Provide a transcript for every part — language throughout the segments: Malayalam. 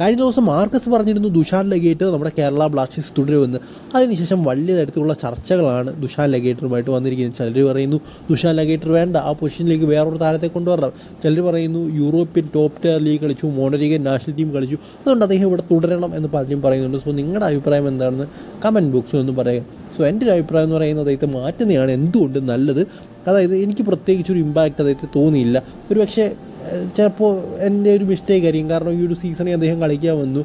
കഴിഞ്ഞ ദിവസം മാർക്കസ് പറഞ്ഞിരുന്നു ദുഷാൻ ലഗേറ്റ് നമ്മുടെ കേരള ബ്ലാസ്റ്റേഴ്സ് തുടരുമെന്ന്. അതിനുശേഷം വലിയ തരത്തിലുള്ള ചർച്ചകളാണ് ദുഷാൻ ലഗേറ്ററുമായിട്ട് വന്നിരിക്കുന്നത്. ചിലർ പറയുന്നു ദുഷാൻ ലഗേറ്റർ വേണ്ട ആ പൊസിഷനിലേക്ക് വേറൊരു താരത്തെ കൊണ്ടുവരണം. ചിലർ പറയുന്നു യൂറോപ്യൻ ടോപ്പ് ടയർ ലീഗ് കളിച്ചു മോണരികൻ നാഷണൽ ടീം കളിച്ചു. അതുകൊണ്ട് അദ്ദേഹം ഇവിടെ തുടരണം എന്ന് പലരും പറയുന്നുണ്ട്. സോ നിങ്ങളുടെ അഭിപ്രായം എന്താണെന്ന് കമന്റ് ബോക്സിൽ ഒന്ന് പറയുക. സോ എന്റെ ഒരു അഭിപ്രായം എന്ന് പറയുന്നത് അദ്ദേഹത്തെ മാറ്റുന്നതാണ് എന്തുകൊണ്ട് നല്ലത്? അതായത് എനിക്ക് പ്രത്യേകിച്ച് ഒരു ഇമ്പാക്റ്റ് അദ്ദേഹത്തെ തോന്നിയില്ല. ഒരു പക്ഷേ ചിലപ്പോൾ എന്റെ ഒരു മിസ്റ്റേക്ക് ആയിരിക്കും. കാരണം ഈ ഒരു സീസണിൽ അദ്ദേഹം കളിക്കാൻ വന്നു.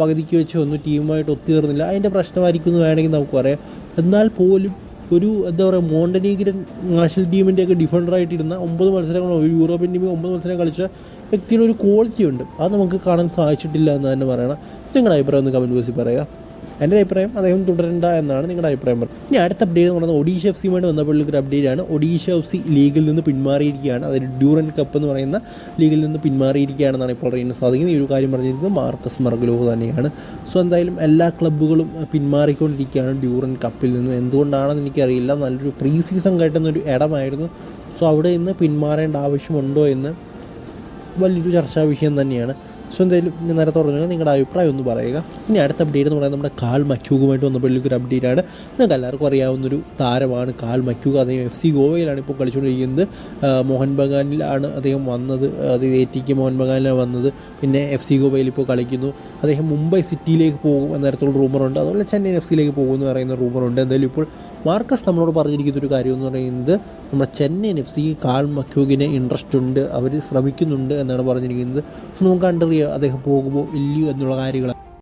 പകുതിക്ക് വെച്ച് വന്നു. ടീമുമായിട്ട് ഒത്തുതീർന്നില്ല. അതിന്റെ പ്രശ്നമായിരിക്കും എന്ന് വേണമെങ്കിൽ നമുക്ക് പറയാം. എന്നാൽ പോലും ഒരു എന്താ പറയുക മോണ്ടനീഗ്രൻ നാഷണൽ ടീമിന്റെയൊക്കെ ഡിഫൻഡറായിട്ടിരുന്ന ഒമ്പത് മത്സരങ്ങൾ ഒരു യൂറോപ്യൻ ടീമിൽ ഒമ്പത് മത്സരം കളിച്ച വ്യക്തിയുടെ ഒരു ക്വാളിറ്റി ഉണ്ട്. അത് നമുക്ക് കാണാൻ സാധിച്ചിട്ടില്ല എന്ന് തന്നെ പറയണം. നിങ്ങളുടെ അഭിപ്രായം ഒന്ന് കമന്റ് ബോക്സിൽ പറയുക. എന്റെ അഭിപ്രായം അദ്ദേഹം തുടരണ്ട എന്നാണ് നിങ്ങളുടെ അഭിപ്രായം ഇനി അടുത്ത അപ്ഡേറ്റ് എന്ന് പറയുന്നത് ഒഡീഷ എഫ് സിയുമായിട്ട് ബന്ധപ്പെട്ടുള്ള ഒരു അപ്ഡേറ്റ് ആണ്. ഒഡീഷ എഫ് സി ലീഗിൽ നിന്ന് പിന്മാറിയിരിക്കുകയാണ്. അതായത് ഡ്യൂറൻ കപ്പ് എന്ന് പറയുന്ന ലീഗിൽ നിന്ന് പിന്മാറിയിരിക്കുകയാണെന്നാണ് ഇപ്പോൾ അറിയാൻ സാധിക്കുന്നത്. ഈ ഒരു കാര്യം പറഞ്ഞിരിക്കുന്നത് മാർക്കസ് മർഗലോ തന്നെയാണ്. സോ എന്തായാലും എല്ലാ ക്ലബ്ബുകളും പിന്മാറിക്കൊണ്ടിരിക്കുകയാണ് ഡ്യൂറൻ കപ്പിൽ നിന്ന്. എന്തുകൊണ്ടാണെന്ന് എനിക്കറിയില്ല. നല്ലൊരു പ്രീ സീസൺ കയറ്റുന്നൊരു ഇടമായിരുന്നു. സോ അവിടെ നിന്ന് പിന്മാറേണ്ട ആവശ്യമുണ്ടോ എന്ന് വലിയൊരു ചർച്ചാ വിഷയം തന്നെയാണ്. സോ എന്തായാലും ഞാൻ നേരത്തെ പറഞ്ഞാൽ നിങ്ങളുടെ അഭിപ്രായം ഒന്ന് പറയുക. ഇനി അടുത്ത അപ്ഡേറ്റ് എന്ന് പറയുന്നത് നമ്മുടെ കാൽ ബന്ധപ്പെട്ടുള്ള ഒരു അപ്ഡേറ്റ് ആണ്. നിങ്ങൾക്ക് എല്ലാവർക്കും അറിയാവുന്നൊരു താരമാണ് കാൽ മക്യൂഗ് അദ്ദേഹം എഫ് സി ഗോവയിലാണ് ഇപ്പോൾ കളിച്ചുകൊണ്ടിരിക്കുന്നത്. മോഹൻ ബഗാനിലാണ് അദ്ദേഹം വന്നത്. അത് എ ടിക്ക് മോഹൻ ബഗാനിലാണ് വന്നത്. പിന്നെ എഫ് സി ഗോവയിൽ ഇപ്പോൾ കളിക്കുന്നു. അദ്ദേഹം മുംബൈ സിറ്റിയിലേക്ക് പോകും എന്ന തരത്തിലുള്ള റൂമറുണ്ട് അതുപോലെ ചെന്നൈ എഫ് സിയിലേക്ക് പോകും എന്ന് പറയുന്ന റൂമറുണ്ട് എന്തായാലും ഇപ്പോൾ മാർക്കസ് നമ്മളോട് പറഞ്ഞിരിക്കുന്ന ഒരു കാര്യം എന്ന് പറയുന്നത് നമ്മുടെ ചെന്നൈ എഫ് സി കാൽ മക്യൂഗിന് ഇൻട്രസ്റ്റ് ഉണ്ട്. അവർ ശ്രമിക്കുന്നുണ്ട് എന്നാണ് പറഞ്ഞിരിക്കുന്നത്. സോ നമുക്ക് കണ്ടറിയാം അദ്ദേഹം പോകുമോ ഇല്ലയോ എന്നുള്ള കാര്യങ്ങൾ